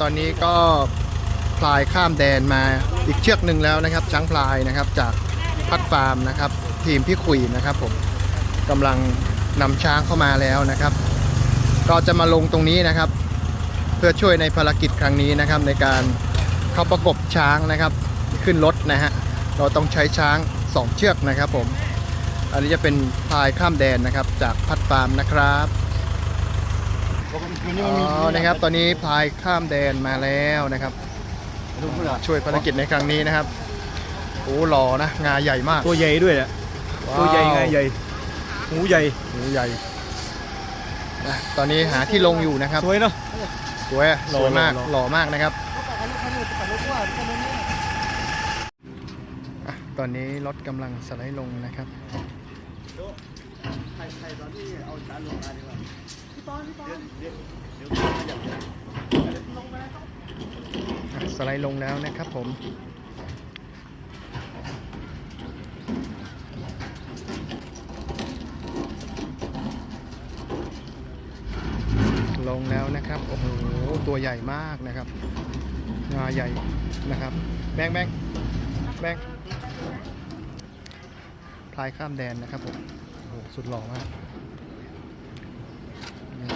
ตอนนี้ก็พลายข้ามแดนมาอีกเชือกหนึ่งแล้วนะครับ ช้างพลายนะครับจากพัดฟาร์มนะครับ ทีมพี่ขุยนะครับ ผมกำลังนำช้างเข้ามาแล้วนะครับ ก็จะมาลงตรงนี้นะครับ เพื่อช่วยในภารกิจครั้งนี้นะครับ ในการเข้าประกบช้างนะครับขึ้นรถนะฮะเราต้องใช้ช้างสองเชือกนะครับ ผม อันนี้จะเป็นพลายข้ามแดนนะครับ จากพัดฟาร์มนะครับ อ๋อนะครับ ตอนนี้พายข้ามแดนมาแล้วนะครับ ช่วยภารกิจในครั้งนี้นะครับโอ้หล่อนะงาใหญ่มากตัวใหญ่ด้วยอะว้าตัวใหญ่ไงใหญ่หูใหญ่หูใหญ่นะตอนนี้หาที่ลงอยู่นะครับสวยเนาะสวยหล่สอวยมากหล่อหล่อมากนะครับอะตอนนี้รถกำลังสไลด์ลงนะครับอะ สไลด์ลงแล้วนะครับผมลงแล้วนะครับโอ้โหตัวใหญ่มากนะครับงาใหญ่นะครับแบงค์แบงค์แบงค์พลายข้ามแดนนะครับผมโอ้โหสุดหล่อมากนี่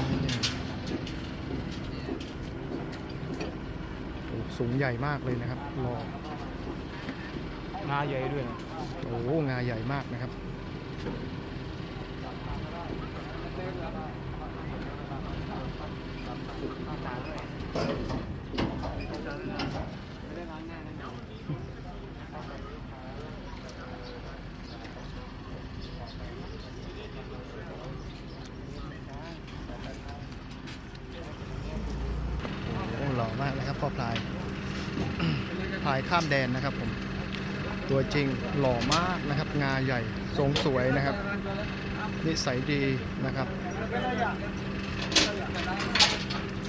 โอ้โห สูงใหญ่มากเลยนะครับหล่องาใหญ่ด้วยนะโอ้โหงาใหญ่มากนะครับ โอ้หล่ อมากนะครับพ่อพลายพลายข้ามแดนนะครับผมตัวจริงหล่อมากนะครับ งาใหญ่ทรงสวยนะครับ นิสัยดีนะครับ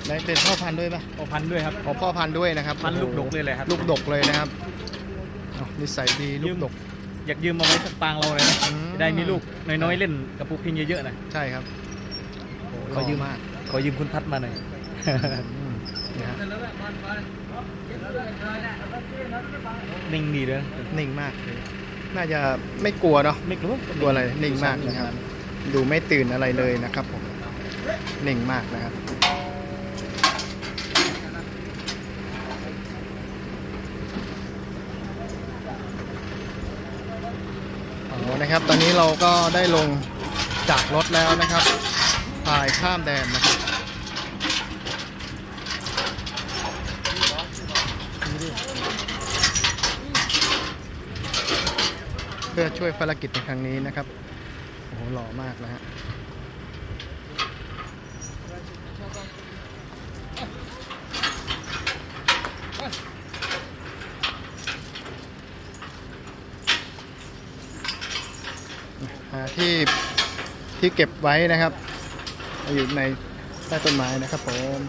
ได้เป็นพ่อพันธุ์ด้วยปะพอพันธุ์ด้วยครับอ๋อพ่อพันธุ์ด้วยนะครับพันธุ์ลูกโอ้ดโหกเลยแหละครับลูกดกเลยนะครับอ๋อนิสัยดีลูกดก อยากยืมมาไว้สักปางเราเลยนะอืมจะได้มีลูกน้อยๆเล่นกับปุกพิงเยอะๆนะใช่ครับโอ้โหหขอล่อยืมมากขอยืมคุณพัดมาหน่อยอืม นะฮะนิ่งดีเลยนิ่งมาก น่าจะไม่กลัวเนาะไม่กลัวกลัวอะไรนิ่งมากนะครับ ดูไม่ตื่นอะไรเลยนะครับผมนิ่งมากนะครับอ๋อนะครับ ตอนนี้เราก็ได้ลงจากรถแล้วนะครับพายข้ามแดนนะครับเพื่อช่วยภารกิจในครั้งนี้นะครับโอ้โหหล่อมากนะฮะที่ที่เก็บไว้นะครับ อยู่ในใต้ต้นไม้นะครับผม